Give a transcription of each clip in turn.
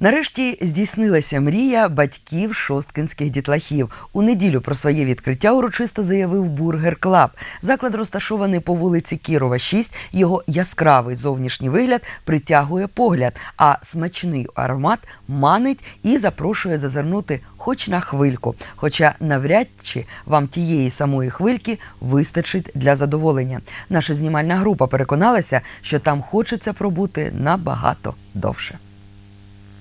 Нарешті здійснилася мрія батьків шосткинських дітлахів. У неділю про своє відкриття урочисто заявив Бургер Клаб. Заклад розташований по вулиці Кірова, 6. Його яскравий зовнішній вигляд притягує погляд, а смачний аромат манить і запрошує зазирнути хоч на хвильку. Хоча навряд чи вам тієї самої хвильки вистачить для задоволення. Наша знімальна група переконалася, що там хочеться пробути набагато довше.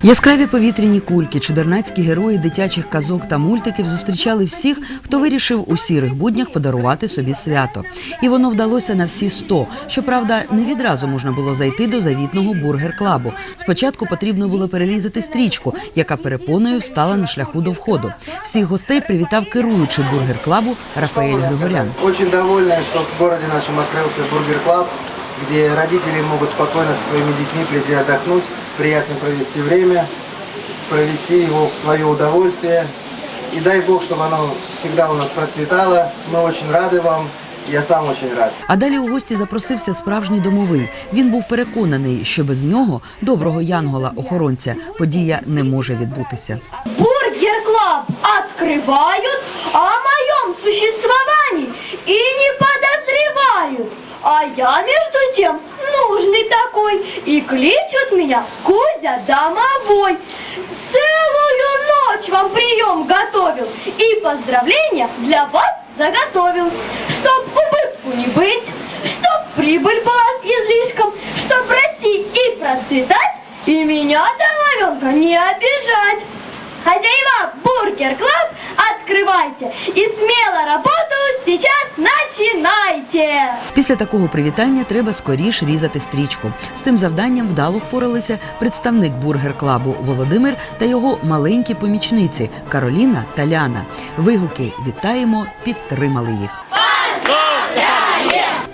Яскраві повітряні кульки, чудернацькі герої дитячих казок та мультиків зустрічали всіх, хто вирішив у сірих буднях подарувати собі свято. І воно вдалося на всі сто. Щоправда, не відразу можна було зайти до завітного бургер-клабу. Спочатку потрібно було перерізати стрічку, яка перепоною встала на шляху до входу. Всіх гостей привітав керуючий бургер-клабу Рафаель Григорян. Очень довольны, что в городе нашем открылся Бургер Клаб, где родители могут спокойно со своими детьми прийти отдохнуть, приятно провести время, провести его в свое удовольствие. И дай Бог, чтобы оно всегда у нас процветало. Мы очень рады вам. Я сам очень рад. А далі у гості запросився справжній домовий. Він був переконаний, що без нього, доброго янгола-охоронця, подія не може відбутися. Бургер Клаб открывают, а о моем существовании и не подозревают. А я, между тем, нужный такой, и кличут меня Кузя Домовой. Целую ночь вам прием готовил, и поздравления для вас заготовил. Чтоб убытку не быть, чтоб прибыль была с излишком, чтоб расти и процветать, и меня, домовенка, не обижать. Хозяева Бургер Клаб, открывайте и смело работу сейчас начинайте! Після такого привітання треба скоріш різати стрічку. З цим завданням вдало впоралися представник бургер-клабу Володимир та його маленькі помічниці Кароліна та Ляна. Вигуки вітаємо, підтримали їх.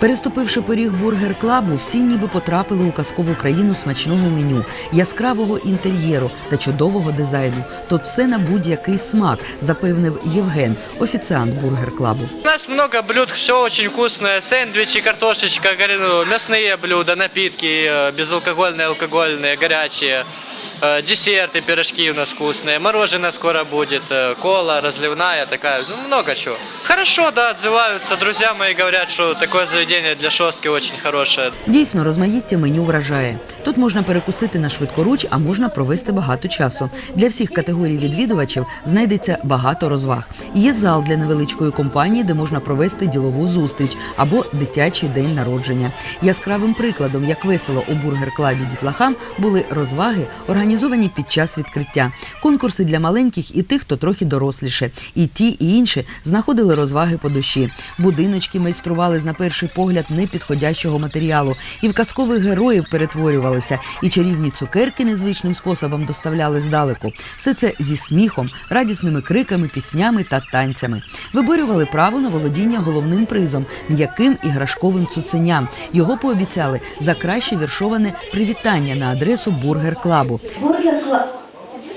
Переступивши поріг бургер-клабу, всі ніби потрапили у казкову країну смачного меню, яскравого інтер'єру та чудового дизайну. Тут все на будь-який смак, запевнив Євген, офіціант бургер-клабу. У нас много блюд, все очень вкусное. Сэндвичи, картошечка, горя- ну, мясные блюда, напитки, э, безалкогольные, алкогольные, горячие. Э, Десерты, пирожки у нас вкусные. Мороженое скоро будет. э, Кола разливная такая. Ну, много чего. Хорошо, да, отзываются. Друзья мои говорят, что такое заведение для шостки очень хорошее. Дійсно, розмаїття меню вражає. Тут можна перекусити на швидкоруч, а можна провести багато часу. Для всіх категорій відвідувачів знайдеться багато розваг. Є зал для невеличкої компанії, де можна провести ділову зустріч або дитячий день народження. Яскравим прикладом, як весело у бургер-клабі дітлахам, були розваги, організовані під час відкриття, конкурси для маленьких і тих, хто трохи доросліше. І ті, і інші знаходили розваги по душі. Будиночки майстрували на перший погляд непідходящого матеріалу, і в казкових героїв перетворювалися, і чарівні цукерки незвичним способом доставляли здалеку. Все це зі сміхом, радісними криками, піснями та танцями. Виборювали право на володіння головним призом м'яким іграшковим цуценям. Його пообіцяли за краще віршоване привітання на адресу бургер-клабу. Бургер Кла-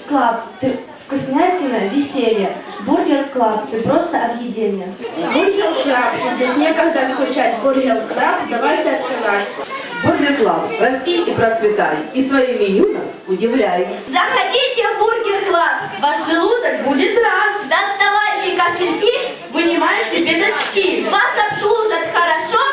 Клаб, ты вкуснятина, веселье. Бургер Клаб, ты просто объедение. Бургер Клаб, здесь некогда скучать. Бургер Клаб, давайте открывать. Бургер Клаб, расти и процветай, и своим меню нас удивляй. Заходите в Бургер Клаб, ваш желудок будет рад. Доставайте кошельки, вынимайте пятачки. Вас обслужат хорошо,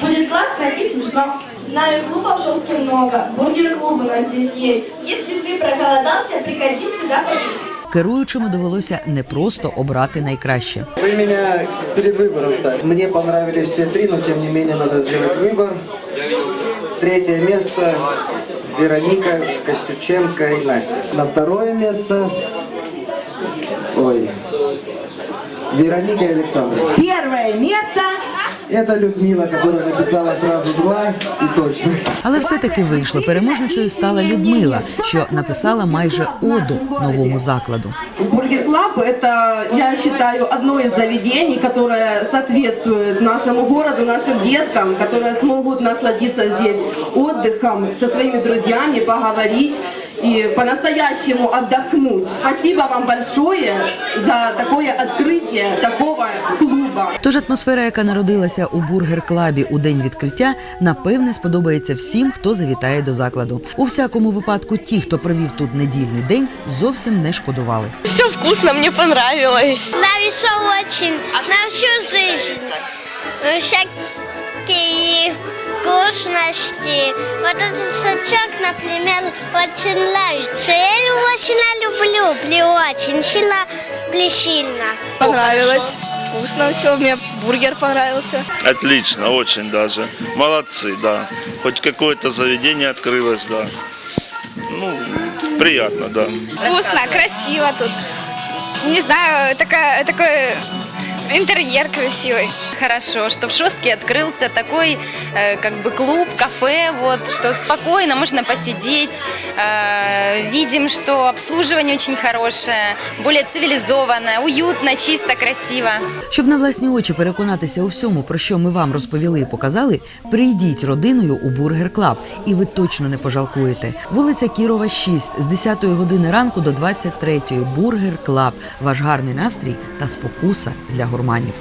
Будет классно и смешно. Знаю, клубов жестких много. Бургер-клуб у нас здесь есть. Если ты проголодался, приходи сюда поесть. Керуючому довелося не просто обрати найкраще. Вы меня перед выбором ставите. Мне понравились все три, но тем не менее надо сделать выбор. Третье место Вероника, Костюченко и Настя. На второе место... Ой. Вероника и Александр. Первое место Это Людмила, которая написала сразу два и точно. Але все-таки вийшло. Переможницею стала Людмила, що написала майже оду новому закладу. Бургер Клаб – это, я считаю, одно из заведений, которое соответствует нашему городу, нашим деткам, которые смогут насладиться здесь отдыхом, со своими друзьями, поговорить и по-настоящему отдохнуть. Спасибо вам большое за такое открытие такого клуба. Тож атмосфера, яка народилася у бургер-клабі у день відкриття, напевне сподобається всім, хто завітає до закладу. У всякому випадку, ті, хто провів тут недільний день, зовсім не шкодували. Все вкусно, мне понравилось. Нравится очень. На всю жизнь. Всякие вкусности. Вот этот сачок, например, очень нравится. Я его очень люблю, блин, очень сильно, блин, сильно. Понравилось. Вкусно все, мне бургер понравился. Отлично, очень даже. Молодцы, да. Хоть какое-то заведение открылось, да. Ну, приятно, да. Вкусно, красиво тут. Не знаю, такая, такой интерьер красивый. Хорошо, что в Шостке открылся такой э, как бы клуб, кафе, вот, что спокойно можно посидеть. Э, видим, что обслуживание очень хорошее, более цивилизованное, уютно, чисто, красиво. Щоб на власні очі переконатися у всьому, про що ми вам розповіли і показали, прийдіть родиною у Бургер Клаб, і ви точно не пожалкуєте. Вулиця Кірова, 6, з 10 години ранку до 23 Бургер Клаб. Ваш гарний настрій та спокуса для гурманів.